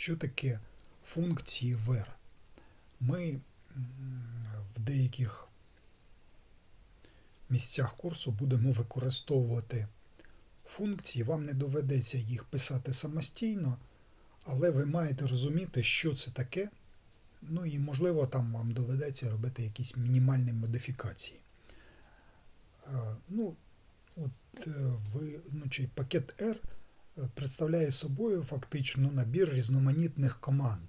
що таке функції var. Ми в деяких місцях курсу будемо використовувати функції. Вам не доведеться їх писати самостійно, але ви маєте розуміти, що це таке. Ну і, можливо, там вам доведеться робити якісь мінімальні модифікації. Е, Ну, от е, ви, ну, чи пакет R представляє собою фактично набір різноманітних команд.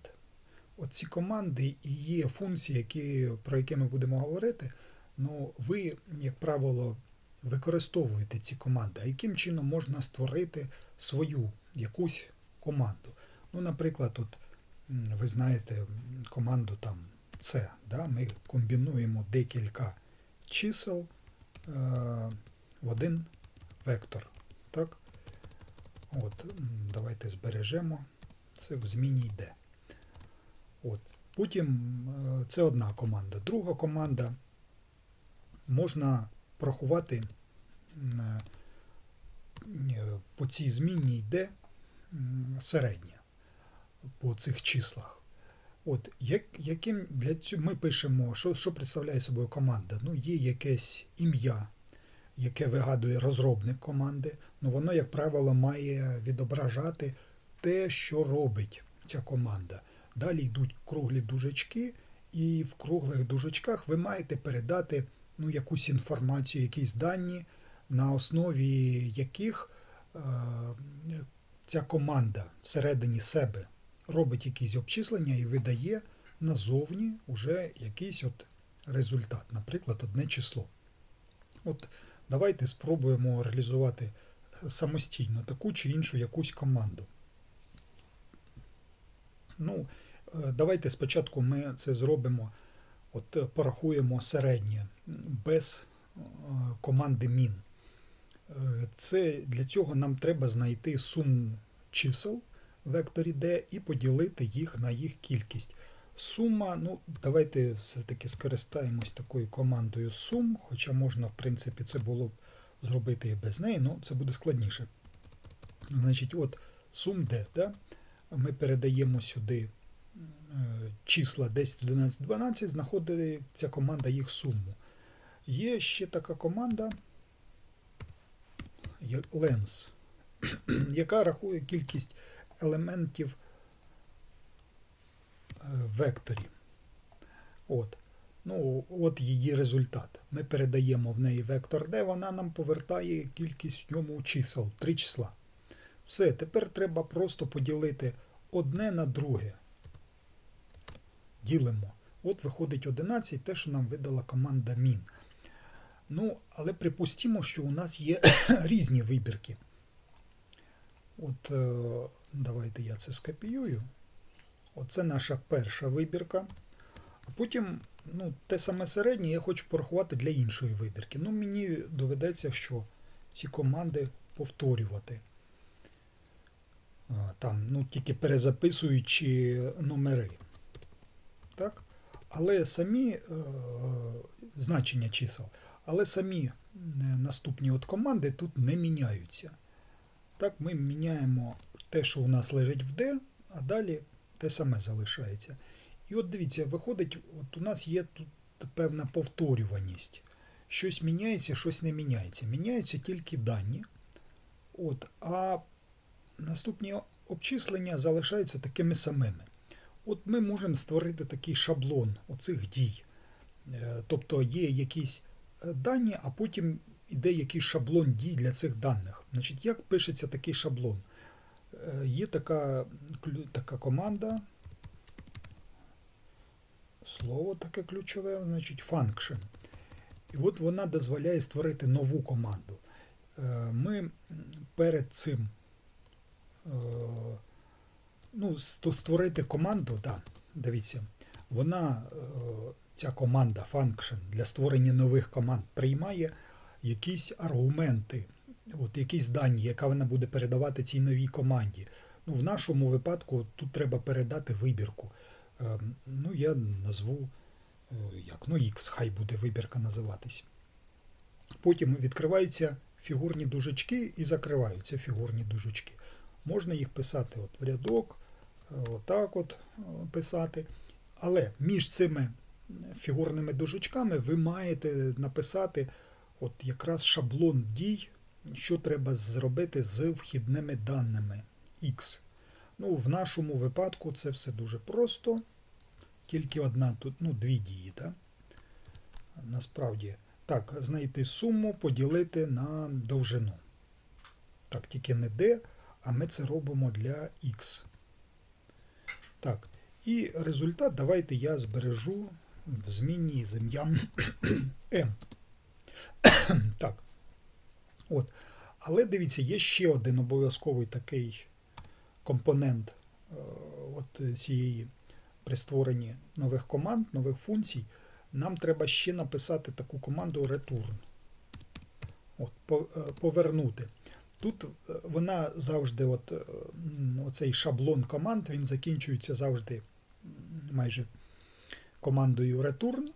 Оці команди і є функції, які, про які ми будемо говорити. Ну, ви, як правило, використовуєте ці команди. А яким чином можна створити свою якусь команду? Ну, наприклад, от, ви знаєте команду там C. Да? Ми комбінуємо декілька чисел е, в один вектор. Так? От, давайте збережемо. Це в зміні йде. От. Потім е, це одна команда. Друга команда можна порахувати е, е, по цій зміні йде середня по цих числах. От, як, яким для цього ми пишемо, що, що представляє собою команда? Ну, є якесь ім'я, яке вигадує розробник команди. Ну, воно, як правило, має відображати те, що робить ця команда. Далі йдуть круглі дужечки, і в круглих дужечках ви маєте передати ну, якусь інформацію, якісь дані, на основі яких е, ця команда всередині себе робить якісь обчислення і видає назовні уже якийсь от результат, наприклад, одне число. От давайте спробуємо реалізувати самостійно таку чи іншу якусь команду. Ну, е, давайте спочатку ми це зробимо, от е, порахуємо середнє без е, команди. Е, Це для цього нам треба знайти суму чисел в векторі D і поділити їх на їх кількість. Сума, ну, давайте все-таки скористаємось такою командою sum, хоча можна, в принципі, це було б зробити і без неї, але це буде складніше. Значить, от sum D, да? ми передаємо сюди е, числа 10, 11, 12, знаходить ця команда їх суму. Є ще така команда lens, яка рахує кількість елементів векторі. От. Ну, от її результат. Ми передаємо в неї вектор D, вона нам повертає кількість в ньому чисел, три числа. Все, тепер треба просто поділити одне на друге. Ділимо. От виходить 11, те, що нам видала команда min. Ну, але припустімо, що у нас є різні вибірки. От, е, давайте я це скопіюю. Оце наша перша вибірка. А потім, ну, те саме середнє я хочу порахувати для іншої вибірки. Ну, мені доведеться, що ці команди повторювати. Там, ну, тільки перезаписуючи номери. Так? Але самі е, значення чисел, але самі е, наступні от команди тут не міняються. Так, ми міняємо те, що у нас лежить в D, а далі те саме залишається. І от дивіться, виходить, от у нас є тут певна повторюваність. Щось міняється, щось не міняється. Міняються тільки дані. От, а наступні обчислення залишаються такими самими. От ми можемо створити такий шаблон оцих дій. Е, Тобто є якісь е, дані, а потім іде якийсь шаблон дій для цих даних. Значить, як пишеться такий шаблон? Е, Є така, така команда. Слово таке ключове, значить function. І от вона дозволяє створити нову команду. Е, Ми перед цим е, ну, створити команду, да, дивіться, вона, ця команда function для створення нових команд приймає якісь аргументи, от якісь дані, яка вона буде передавати цій новій команді. Ну, в нашому випадку тут треба передати вибірку. Е, Ну, я назву е, як, ну, X, хай буде вибірка називатись. Потім відкриваються фігурні дужечки і закриваються фігурні дужечки. Можна їх писати от в рядок, отак от е, писати. Але між цими фігурними дужечками ви маєте написати от якраз шаблон дій, що треба зробити з вхідними даними X. Ну, в нашому випадку це все дуже просто. Тільки одна тут, ну, дві дії, так? Насправді. Так, знайти суму, поділити на довжину. Так, тільки не D, а ми це робимо для X. Так, і результат давайте я збережу в змінній з ім'ям M. так. От. Але дивіться, є ще один обов'язковий такий компонент е, от цієї при створенні нових команд, нових функцій. Нам треба ще написати таку команду return. От, е, Повернути. Тут е, вона завжди, от, е, оцей шаблон команд, він закінчується завжди майже командою return.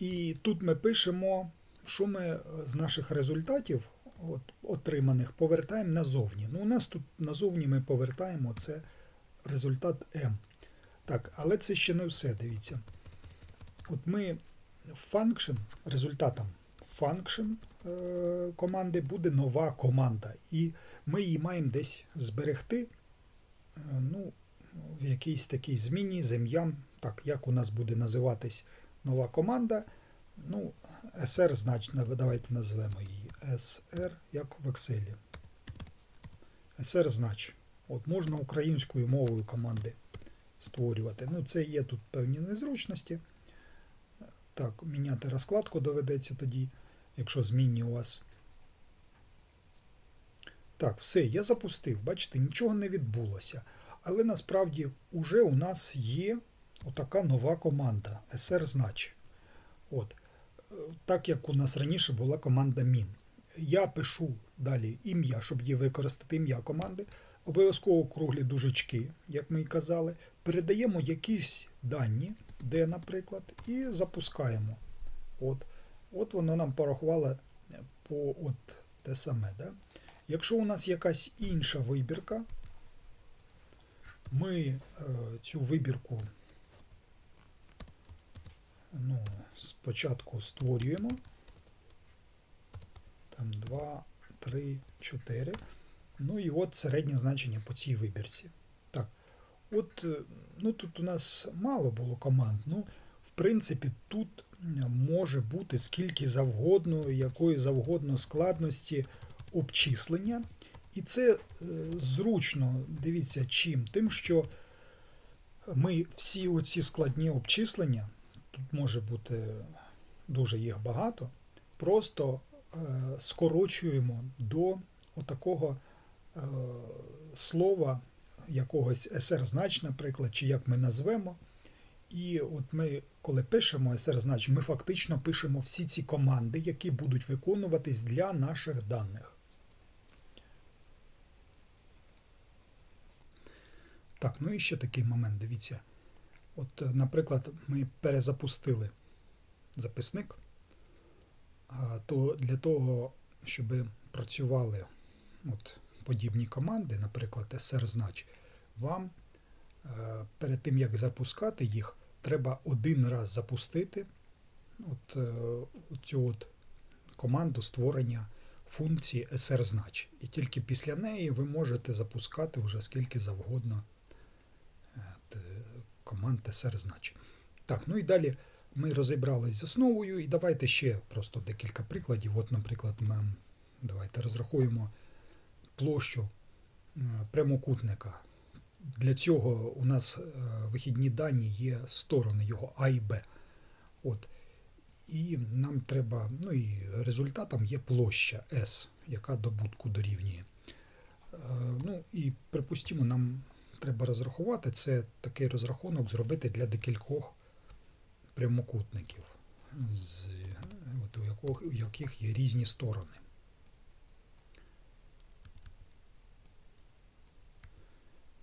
І тут ми пишемо, що ми е, з наших результатів от, отриманих повертаємо назовні. Ну, у нас тут назовні ми повертаємо це результат M. Так, але це ще не все, дивіться. От ми function, результатом function е, команди буде нова команда. І ми її маємо десь зберегти е, ну, в якійсь такій зміні з ім'ям. Так, як у нас буде називатись нова команда. Ну, SR значно, давайте назвемо її SR, як в Excel. SR знач. От можна українською мовою команди створювати. Ну, це є тут певні незручності. Так, міняти розкладку доведеться тоді, якщо змінні у вас. Так, все, я запустив. Бачите, нічого не відбулося. Але насправді вже у нас є отака нова команда SR знач. От. Е, Так як у нас раніше була команда min. Я пишу далі ім'я, щоб її використати ім'я команди. Обов'язково круглі дужечки, як ми і казали. Передаємо якісь дані, де, наприклад, і запускаємо. От, от воно нам порахувало по от те саме. Да? Якщо у нас якась інша вибірка, ми е, цю вибірку ну, спочатку створюємо. Там 2, 3, 4. Ну і от середнє значення по цій вибірці. Так, от, е, ну тут у нас мало було команд. Ну, в принципі, тут може бути скільки завгодно, якої завгодно складності обчислення. І це е, зручно, дивіться, чим? Тим, що ми всі оці складні обчислення, тут може бути дуже їх багато, просто е, скорочуємо до отакого е, слова, якогось SR-знач, наприклад, чи як ми назвемо. І от ми, коли пишемо SR-знач, ми фактично пишемо всі ці команди, які будуть виконуватись для наших даних. Так, ну і ще такий момент, дивіться. От, е, наприклад, ми перезапустили записник, то для того, щоб працювали от, подібні команди, наприклад, SR-знач, вам е, перед тим, як запускати їх, треба один раз запустити от, е, цю от команду створення функції SR-знач. І тільки після неї ви можете запускати вже скільки завгодно е, команд SR-знач. Так, ну і далі ми розібрались з основою, і давайте ще просто декілька прикладів. От, наприклад, ми давайте розрахуємо площу е, прямокутника. Для цього у нас е, вихідні дані є сторони його А і Б. От. І нам треба, ну і результатом є площа S, яка добутку дорівнює. Е, Ну і припустимо, нам треба розрахувати. Це такий розрахунок зробити для декількох прямокутників, з, от, у, яких, у яких є різні сторони.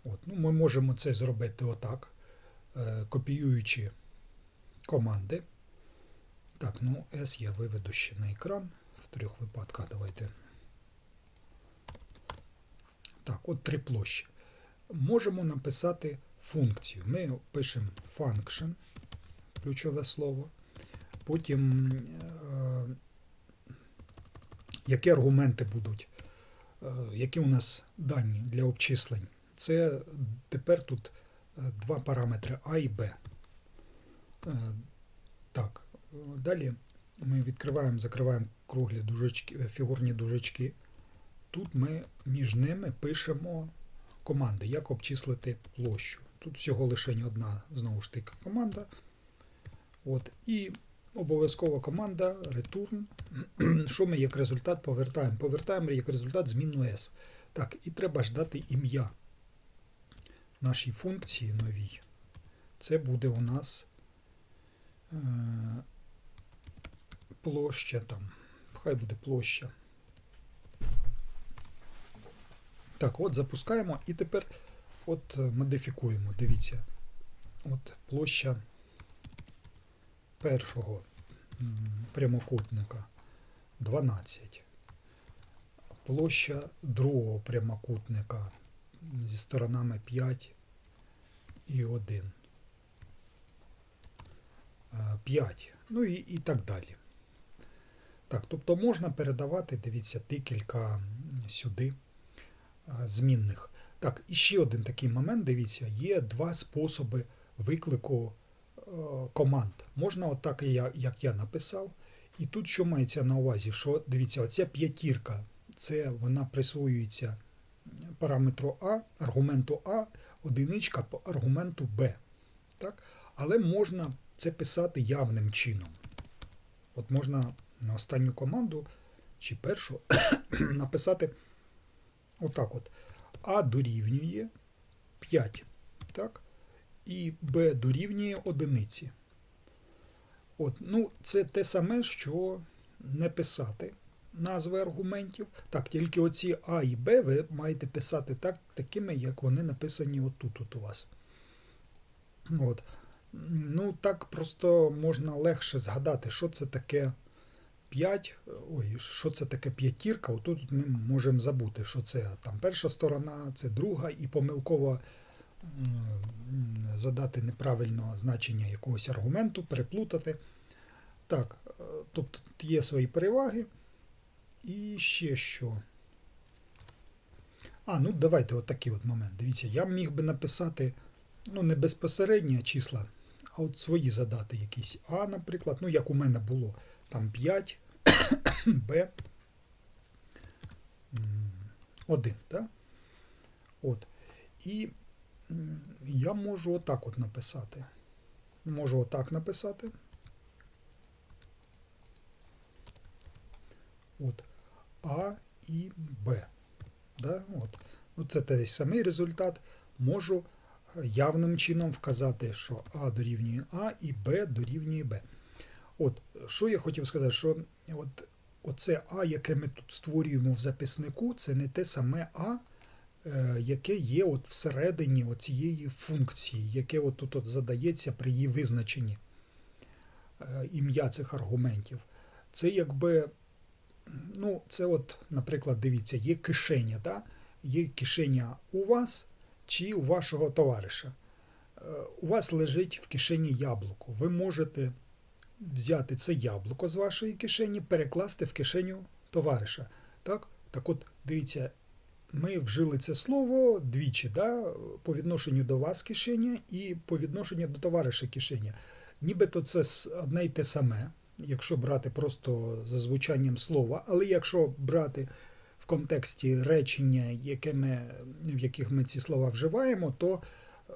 От, ну, ми можемо це зробити отак, е, копіюючи команди. Так, ну S я виведу ще на екран. В трьох випадках давайте. Так, от три площі. Можемо написати функцію. Ми пишемо function, ключове слово. Потім, е, які аргументи будуть, е, які у нас дані для обчислень. Це тепер тут е, два параметри А і Б. Е, Так, е, далі ми відкриваємо, закриваємо круглі дужечки, е, фігурні дужечки. Тут ми між ними пишемо команди, як обчислити площу. Тут всього лише одна знову ж таки команда. От, і обов'язкова команда return. Що ми як результат повертаємо? Повертаємо як результат змінну S. Так, і треба ж дати ім'я нашій функції новій. Це буде у нас е, площа там. Хай буде площа. Так, от запускаємо і тепер от модифікуємо. Дивіться. От площа першого прямокутника 12. Площа другого прямокутника зі сторонами 5 і 1. 5. Ну і, і так далі. Так, тобто можна передавати, дивіться, декілька сюди змінних. Так, і ще один такий момент, дивіться, є два способи виклику е, команд. Можна отак, як я написав. І тут що мається на увазі? Що дивіться, оця п'ятірка, це вона присвоюється параметру А, аргументу А, одиничка по аргументу Б. Так? Але можна це писати явним чином. От можна на останню команду чи першу написати отак от. А дорівнює 5. Так? І Б дорівнює одиниці. От, ну, це те саме, що не писати назви аргументів. Так, тільки оці А і Б ви маєте писати так, такими, як вони написані отут от у вас. От. Ну, так просто можна легше згадати, що це таке 5, ой, що це таке п'ятірка. Отут ми можемо забути, що це там перша сторона, це друга, і помилково м, задати неправильно значення якогось аргументу, переплутати. Так, е, тобто тут є свої переваги. І ще що. А, ну давайте от такий от момент. Дивіться, я міг би написати, ну, не безпосередньо числа, а от свої задати якісь А, наприклад, ну, як у мене було, там 5, Б, 1, так? От. І я можу отак от написати. Можу отак написати. От. А і Б. Да? От. Ну, це той самий результат. Можу явним чином вказати, що А дорівнює А і Б дорівнює Б. От, що я хотів сказати, що от, оце А, яке ми тут створюємо в записнику, це не те саме А, е, яке є от всередині цієї функції, яке от тут от задається при її визначенні е, ім'я цих аргументів. Це якби, ну, це от, наприклад, дивіться, є кишеня, да? є кишеня у вас чи у вашого товариша. Е, У вас лежить в кишені яблуко. Ви можете взяти це яблуко з вашої кишені, перекласти в кишеню товариша. Так, так от, дивіться, ми вжили це слово двічі, да, по відношенню до вас кишеня і по відношенню до товариша кишеня. Нібито це одне й те саме, якщо брати просто за звучанням слова, але якщо брати в контексті речення, яке ми, в яких ми ці слова вживаємо, то е,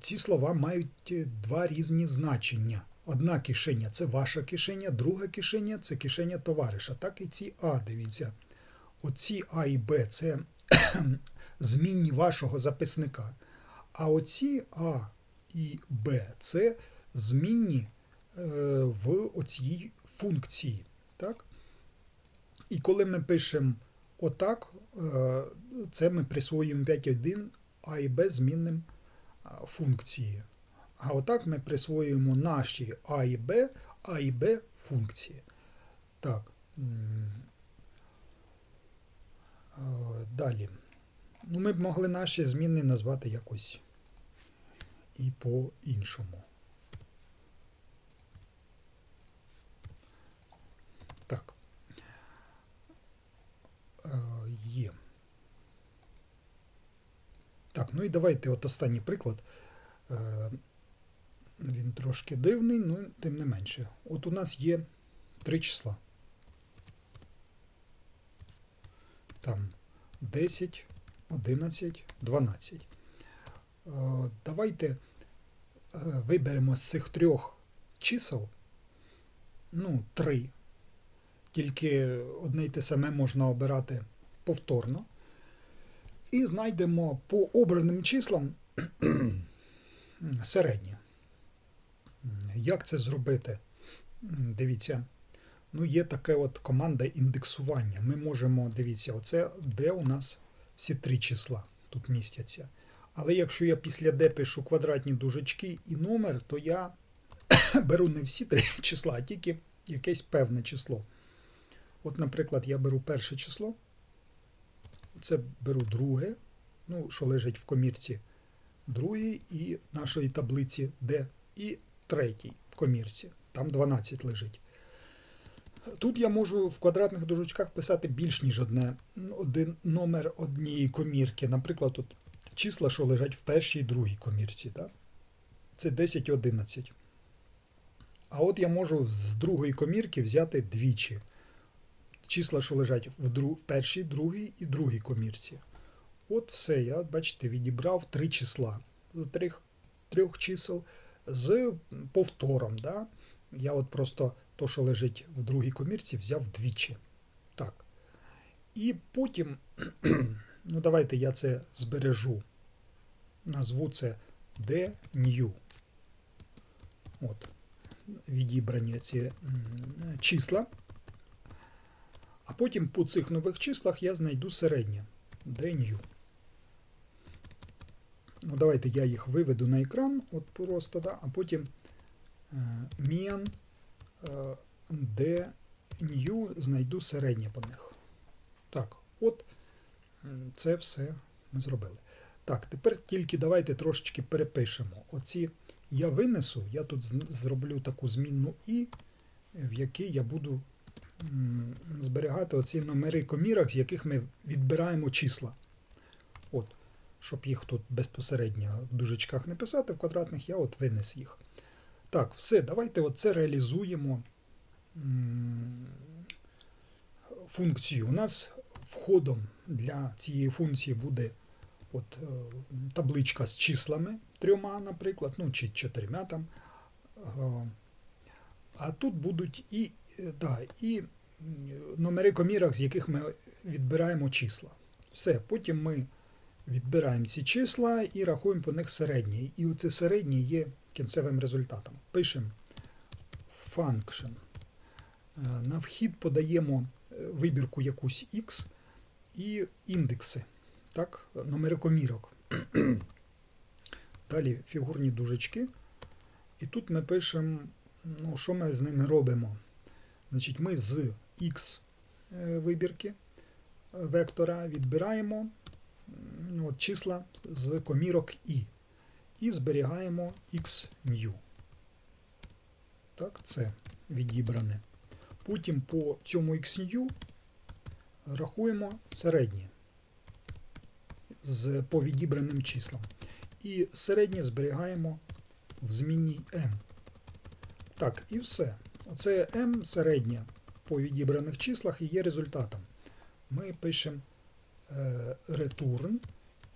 ці слова мають два різні значення. Одна кишеня це ваша кишеня, друга кишеня це кишеня товариша. Так і ці А, дивіться. Оці А і Б це змінні вашого записника. А оці А і Б це змінні е, в оцій функції. Так? І коли ми пишемо отак, е, це ми присвоюємо 5.1 А і Б змінним функції. А отак ми присвоюємо наші А і Б, А і Б функції. Так. Далі. Ну, ми б могли наші зміни назвати якось і по-іншому. Так. Є. Так, ну і давайте от останній приклад. Е, Він трошки дивний, ну тим не менше. От у нас є три числа. Там 10, 11, 12. Е, Давайте е, виберемо з цих трьох чисел, ну, три. Тільки одне й те саме можна обирати повторно. І знайдемо по обраним числам середнє. Як це зробити? Дивіться, ну є така от команда індексування. Ми можемо, дивіться, оце де у нас всі три числа тут містяться. Але якщо я після D пишу квадратні дужечки і номер, то я беру не всі три числа, а тільки якесь певне число. От, наприклад, я беру перше число, це беру друге, ну, що лежить в комірці, другий і нашої таблиці D, і третій в комірці. Там 12 лежить. Тут я можу в квадратних дужечках писати більш ніж одне, один номер однієї комірки. Наприклад, тут числа, що лежать в першій і другій комірці. Так? Це 10 і 11. А от я можу з другої комірки взяти двічі. Числа, що лежать в, дру... в першій, другій і другій комірці. От все, я, бачите, відібрав три числа з трьох, трьох чисел з повтором. Да? Я от просто то, що лежить в другій комірці, взяв двічі. Так. І потім, ну давайте я це збережу. Назву це D new. От. Відібрані ці числа. А потім по цих нових числах я знайду середнє. D new. Ну, давайте я їх виведу на екран, от просто, да, а потім міан е, де new знайду середнє по них. Так, от це все ми зробили. Так, тепер тільки давайте трошечки перепишемо. Оці я винесу, я тут зроблю таку змінну і, в якій я буду зберігати оці номери комірок, з яких ми відбираємо числа. От, щоб їх тут безпосередньо в дужечках не писати, в квадратних, я от винес їх. Так, все, давайте оце реалізуємо функцію. У нас входом для цієї функції буде от, е, табличка з числами трьома, наприклад, ну чи чотирма там. Е, А тут будуть і, е, да, і номери комірок, з яких ми відбираємо числа. Все, потім ми відбираємо ці числа і рахуємо по них середні. І оце середнє є кінцевим результатом. Пишемо function. Е, На вхід подаємо е, вибірку якусь x і індекси, так, номери комірок. Далі фігурні дужечки. І тут ми пишемо, ну, що ми з ними робимо. Значить, ми з x е, вибірки вектора відбираємо от, числа з комірок i і зберігаємо x new. Так, це відібране. Потім по цьому xnew рахуємо середнє з по відібраним числам. І середнє зберігаємо в змінній m. Так, і все. Оце m середнє по відібраних числах і є результатом. Ми пишемо е, return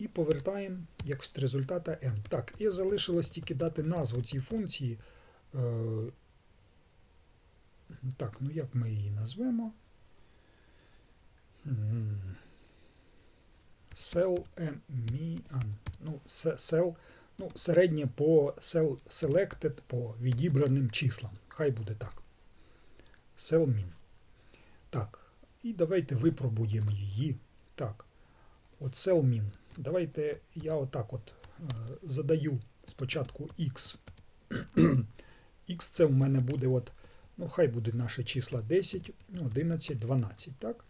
і повертаємо як результата m. Так, і залишилось тільки дати назву цій функції. Е, так, ну як ми її назвемо? Cell Emian. Ну, cell, ну, середнє по cell selected по відібраним числам. Хай буде так. Cell min. Так. І давайте випробуємо її. Так. От cell min. Давайте я отак от е, задаю спочатку x. x це в мене буде от, ну хай буде наші числа 10, 11, 12, так?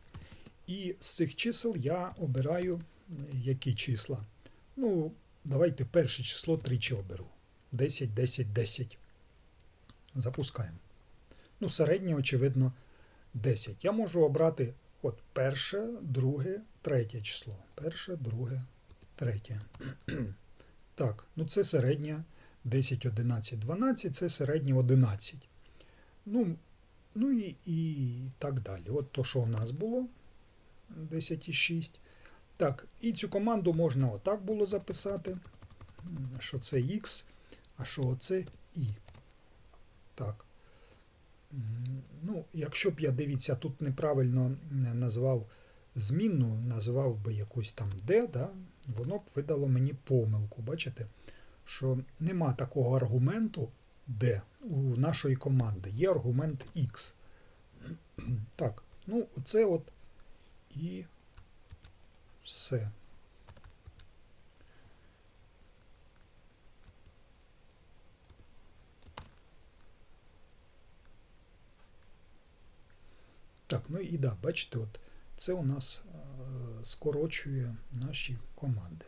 І з цих чисел я обираю які числа. Ну, давайте перше число тричі оберу. 10, 10, 10. Запускаємо. Ну, середнє, очевидно, 10. Я можу обрати от перше, друге, третє число. Перше, друге, третє. Так, ну це середнє 10, 11, 12, це середнє 11. Ну, ну і, і так далі. От то, що у нас було 10,6. Так, і цю команду можна отак було записати, що це X, а що це І. Так. Ну, якщо б я дивіться, тут неправильно назвав змінну, назвав би якусь там D, да, воно б видало мені помилку. Бачите, що нема такого аргументу D у нашої команди. Є аргумент X. Так, ну, це от і все. Так, ну і да, бачите, от це у нас е, скорочує наші команди.